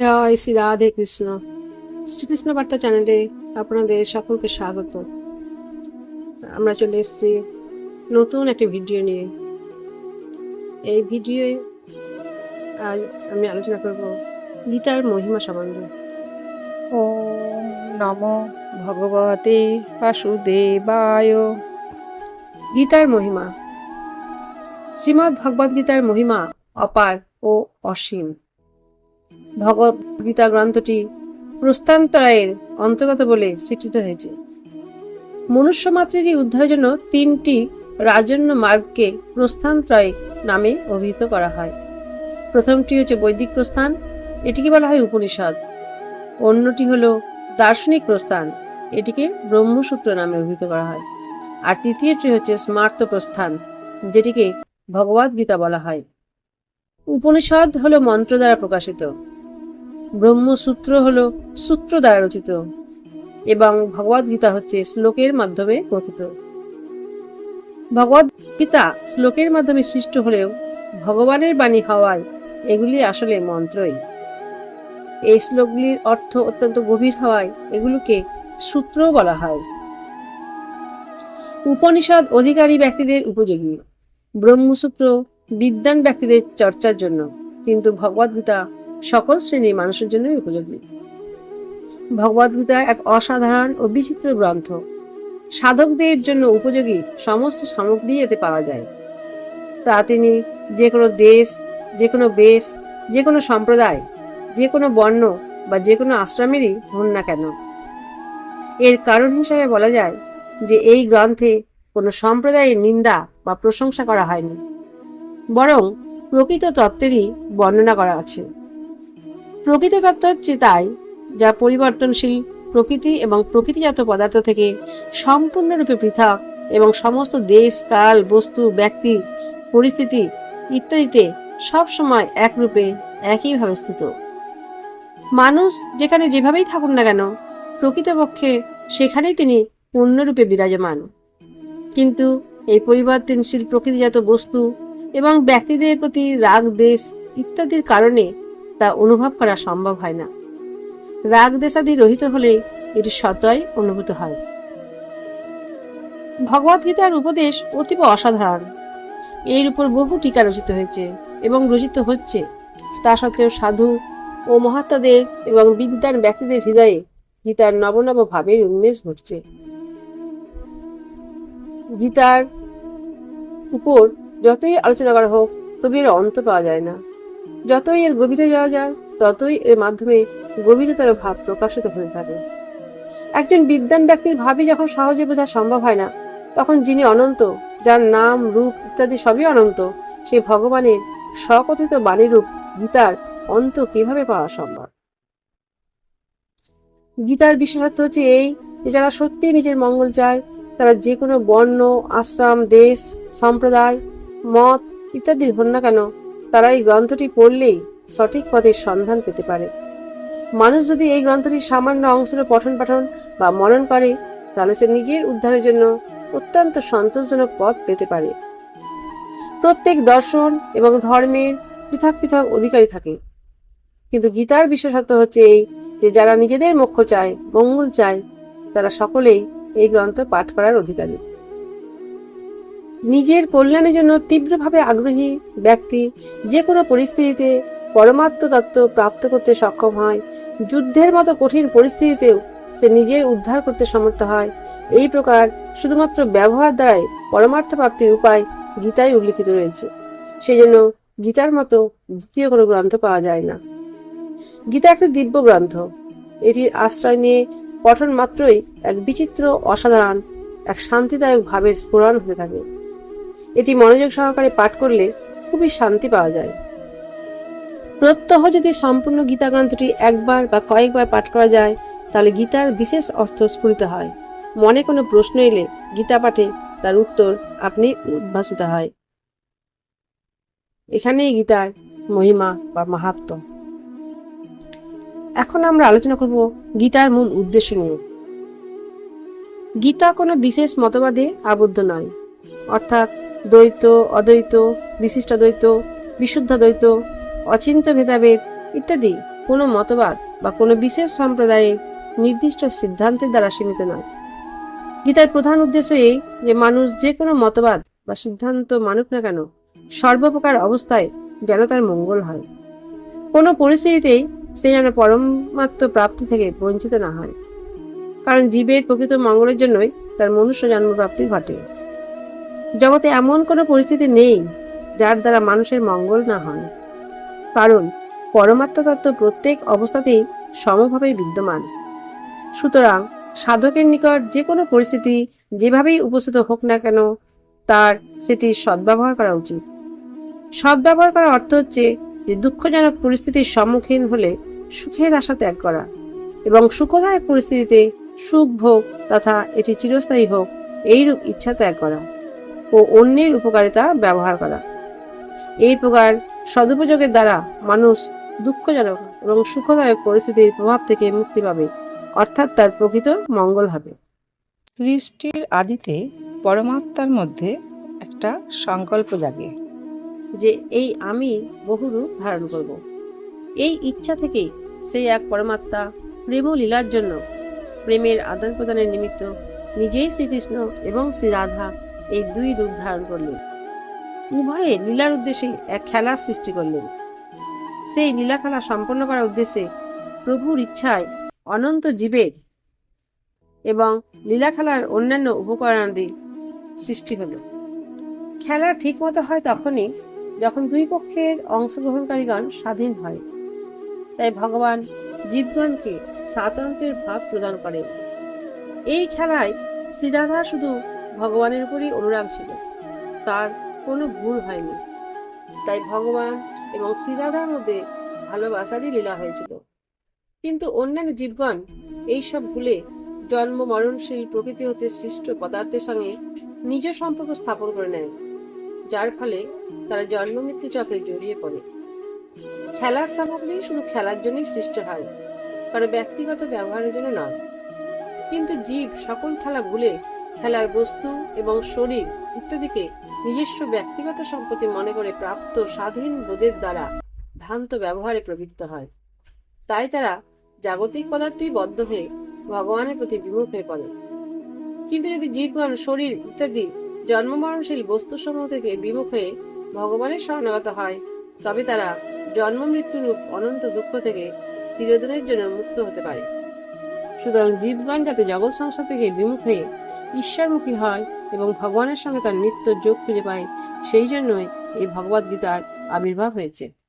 জয় শ্রী রাধে কৃষ্ণ। শ্রীকৃষ্ণ বার্তা চ্যানেলে আপনাদের সকলকে স্বাগত। আমরা চলে এসেছি নতুন একটি ভিডিও নিয়ে। এই ভিডিওয়ে আজ আমি আলোচনা করব গীতার মহিমা সম্বন্ধে। ওম নম ভগবতে বাসুদেবায়। গীতার মহিমা। শ্রীমদ্ ভগবদ গীতার মহিমা অপার ও অসীম। ভগবদ গীতা গ্রন্থটি প্রস্তান্তরায়ের অন্তর্গত বলে স্বীকৃত হয়েছে। মনুষ্য মাত্রেরই উদ্ধারের জন্য তিনটি রাজন্য মার্গকে প্রস্থানত্রয় নামে অভিহিত করা হয়। প্রথমটি হচ্ছে বৈদিক প্রস্থান, এটিকে বলা হয় উপনিষদ। অন্যটি হল দার্শনিক প্রস্থান, এটিকে ব্রহ্মসূত্র নামে অভিহিত করা হয়। আর তৃতীয়টি হচ্ছে স্মার্ত প্রস্থান, যেটিকে ভগবদ্গীতা বলা হয়। উপনিষদ হলো মন্ত্র দ্বারা প্রকাশিত। ব্রহ্মসূত্র হল সূত্র দ্বারা রচিত এবং ভগবদ গীতা হচ্ছে শ্লোকের মাধ্যমে কথিত। ভগবদ গীতা শ্লোকের মাধ্যমে সৃষ্ট হলেও ভগবানের বাণী হওয়ায় এগুলি আসলে মন্ত্রই। এই শ্লোকগুলির অর্থ অত্যন্ত গভীর হওয়ায় এগুলোকে সূত্র বলা হয়। উপনিষদ অধিকারী ব্যক্তিদের উপযোগী। ব্রহ্মসূত্র বিদ্যান ব্যক্তিদের চর্চার জন্য। কিন্তু ভগবদ্গীতা সকল শ্রেণির মানুষের জন্যই উপযোগী। ভগবদ্গীতা এক অসাধারণ ও বিচিত্র গ্রন্থ। সাধকদের জন্য উপযোগী সমস্ত সামগ্রী এতে পাওয়া যায়। তা তিনি যে কোনো দেশ, যে কোনো বেশ, যে কোনো সম্প্রদায়, যে কোনো বর্ণ বা যে কোনো আশ্রমেরই হন না কেন। এর কারণ হিসাবে বলা যায় যে এই গ্রন্থে কোনো সম্প্রদায়ের নিন্দা বা প্রশংসা করা হয়নি। বরং প্রকৃত তত্ত্বেরই বর্ণনা করা আছে। প্রকৃত হচ্ছে তাই যা পরিবর্তনশীল প্রকৃতি এবং প্রকৃতিজাত পদার্থ থেকে সম্পূর্ণরূপে পৃথক এবং সমস্ত দেশ, কাল, বস্তু, ব্যক্তি, পরিস্থিতি ইত্যাদিতে সব সময় একরূপে একইভাবে স্থিত। মানুষ যেখানে যেভাবেই থাকুন না কেন, প্রকৃতপক্ষে সেখানেই তিনি পূর্ণরূপে বিরাজমান। কিন্তু এই পরিবর্তনশীল প্রকৃতিজাত বস্তু এবং ব্যক্তিদের প্রতি রাগ, দেশ ইত্যাদির কারণে তা অনুভব করা সম্ভব হয় না। রাগ দেশাদি রহিত হলে এটি সতয় অনুভূত হয়। ভগবদ্গীতার উপদেশ অতীব অসাধারণ। এর উপর বহু টিকা রচিত হয়েছে এবং রচিত হচ্ছে। তা সত্ত্বেও সাধু ও মহাত্মাদের এবং বিদ্যান ব্যক্তিদের হৃদয়ে গীতার নবনব ভাবের উন্মেষ ঘটছে। গীতার উপর যতই আলোচনা করা হোক, তবে এর অন্ত পাওয়া যায় না। যতই এর গভীরে যাওয়া যায় ততই এর মাধ্যমে গভীরতর ভাব প্রকাশিত হয়ে থাকে। একজন বিদ্যান ব্যক্তির ভাবই যখন সহজে বোঝা সম্ভব হয় না, তখন যিনি অনন্ত, যার নাম, রূপ ইত্যাদি সবই অনন্ত সেই ভগবানের স্বকথিত বাণীরূপ গীতার অন্ত কীভাবে পাওয়া সম্ভব? গীতার বিশেষত্ব হচ্ছে এই যে যারা সত্যি নিজের মঙ্গল চায়, তারা যে কোনো বর্ণ, আশ্রম, দেশ, সম্প্রদায়, মত ইত্যাদি হন না কেন তারা এই গ্রন্থটি পড়লেই সঠিক পথের সন্ধান পেতে পারে। মানুষ যদি এই গ্রন্থটির সামান্য অংশের পঠন পাঠন বা মনন করে, তাহলে সে নিজের উদ্ধারের জন্য অত্যন্ত সন্তোষজনক পথ পেতে পারে। প্রত্যেক দর্শন এবং ধর্মের পৃথক পৃথক অধিকারী থাকে। কিন্তু গীতার বিশেষত্ব হচ্ছে এই যে, যারা নিজেদের মোক্ষ চায়, মঙ্গল চায়, তারা সকলেই এই গ্রন্থ পাঠ করার অধিকারী। নিজের কল্যাণের জন্য তীব্রভাবে আগ্রহী ব্যক্তি যে কোনো পরিস্থিতিতে পরমাত্ম তত্ত্ব প্রাপ্ত করতে সক্ষম হয়। যুদ্ধের মতো কঠিন পরিস্থিতিতেও সে নিজের উদ্ধার করতে সমর্থ হয়। এই প্রকার শুধুমাত্র ব্যবহার দ্বারাই পরমার্থ প্রাপ্তির উপায় গীতায় উল্লিখিত রয়েছে। সেই জন্য গীতার মতো দ্বিতীয় কোনো গ্রন্থ পাওয়া যায় না। গীতা একটি দিব্য গ্রন্থ। এটির আশ্রয় নিয়ে পঠন মাত্রই এক বিচিত্র, অসাধারণ, এক শান্তিদায়ক ভাবের স্ফুরণ হতে থাকে। এটি মনোযোগ সহকারে পাঠ করলে খুবই শান্তি পাওয়া যায়। প্রত্যহ যদি সম্পূর্ণ গীতা গ্রন্থটি একবার বা কয়েকবার পাঠ করা যায়, তাহলে গীতার বিশেষ অর্থ স্ফুরিত হয়। মনে কোনো প্রশ্ন এলে গীতা পাঠে তার উত্তর আপনি উদ্ভাসিত হয়। এখানেই গীতার মহিমা বা মাহাত্ম। এখন আমরা আলোচনা করব গীতার মূল উদ্দেশ্য নিয়ে। গীতা কোনো বিশেষ মতবাদে আবদ্ধ নয়, অর্থাৎ দ্বৈত, অদ্বৈত, বিশিষ্ট দ্বৈত, বিশুদ্ধ দ্বৈত, অচিন্ত ভেদাভেদ ইত্যাদি কোনো মতবাদ বা কোনো বিশেষ সম্প্রদায়ের নির্দিষ্ট সিদ্ধান্তের দ্বারা সীমিত নয়। গীতার প্রধান উদ্দেশ্য এই যে মানুষ যে কোনো মতবাদ বা সিদ্ধান্ত মানুক না কেন, সর্বপ্রকার অবস্থায় যেন তার মঙ্গল হয়। কোনো পরিস্থিতিতেই সে যেন পরমাত্ম প্রাপ্তি থেকে বঞ্চিত না হয়। কারণ জীবের প্রকৃত মঙ্গলের জন্যই তার মনুষ্য জন্মপ্রাপ্তি ঘটে। জগতে এমন কোনো পরিস্থিতি নেই যার দ্বারা মানুষের মঙ্গল না হয়। কারণ পরমাত্ম তত্ত্ব প্রত্যেক অবস্থাতেই সমভাবে বিদ্যমান। সুতরাং সাধকের নিকট যে কোনো পরিস্থিতি যেভাবেই উপস্থিত হোক না কেন, তার সেটির সদ্ব্যবহার করা উচিত। সদ্ব্যবহার করার অর্থ হচ্ছে যে দুঃখজনক পরিস্থিতির সম্মুখীন হলে সুখের আশা ত্যাগ করা এবং সুখদায়ক পরিস্থিতিতে সুখ ভোগ তথা এটি চিরস্থায়ী হোক, এইরূপ ইচ্ছা ত্যাগ করা। ও অন্যের উপকারিতা ব্যবহার করা। এই প্রকার সদুপযোগের দ্বারা মানুষ দুঃখজনক এবং সুখদায়ক পরিস্থিতির প্রভাব থেকে মুক্তি পাবে অর্থাৎ তার প্রকৃত মঙ্গল হবে। সৃষ্টির আদিতে পরমাত্মার মধ্যে একটা সংকল্প জাগে যে এই আমি বহু রূপ ধারণ করব। এই ইচ্ছা থেকেই সেই এক পরমাত্মা প্রেম লীলার জন্য প্রেমের আদান প্রদানের নিমিত্ত নিজেই শ্রীকৃষ্ণ এবং শ্রী রাধা এই দুই রূপ ধারণ করলেন। উভয়ে লীলার উদ্দেশ্যে এক খেলার সৃষ্টি করলেন। সেই লীলা খেলা সম্পন্ন করার উদ্দেশ্যে প্রভুর ইচ্ছায় অনন্ত জীবের এবং লীলা খেলার অন্যান্য উপকরণাদি সৃষ্টি হলো। খেলা ঠিক মতো হয় তখনই যখন দুই পক্ষের অংশগ্রহণকারীগণ স্বাধীন হয়। তাই ভগবান জীবগণকে স্বাতন্ত্র্যের ভাব প্রদান করেন। এই খেলায় শ্রীরাধা শুধু ভগবানের উপরই অনুরাগ ছিল। তার কোনো ভুল হয়নি। তাই ভগবান এবং শ্রীরাধার মধ্যে ভালোবাসারই লীলা হয়েছিল। কিন্তু অন্যান্য জীবগণ এইসব ভুলে জন্ম মরণশীল প্রকৃতি হতে সৃষ্ট পদার্থের সঙ্গে নিজ সম্পর্ক স্থাপন করে নেয়, যার ফলে তারা জন্ম মৃত্যু চক্রে জড়িয়ে পড়ে। খেলার সামগ্রী শুধু খেলার জন্যই সৃষ্ট হয়, কারও ব্যক্তিগত ব্যবহারের জন্য নয়। কিন্তু জীব সকল খেলা ভুলে খেলার বস্তু এবং শরীর ইত্যাদিকে নিজস্ব ব্যক্তিগত সম্পত্তি মনে করে প্রাপ্ত স্বাধীন বোধের দ্বারা ভ্রান্ত ব্যবহারে প্রবৃত্ত হয়। তাই তারা জাগতিক পদার্থেই বদ্ধ হয়ে ভগবানের প্রতি বিমুখ হয়ে পড়ে। কিন্তু যদি জীবগণ, শরীর ইত্যাদি জন্মমরণশীল বস্তুসমূহ থেকে বিমুখ হয়ে ভগবানের শরণাগত হয়, তবে তারা জন্ম মৃত্যুরূপ অনন্ত দুঃখ থেকে চিরদিনের জন্য মুক্ত হতে পারে। সুতরাং জীবগণ যাতে জগৎ সংসার থেকে বিমুখ হয়ে ঈশ্বরমুখী হয় এবং ভগবানের সঙ্গে তার নিত্য যোগ খুঁজে পায়, সেই জন্যই এই ভগবদ্গীতার আবির্ভাব হয়েছে।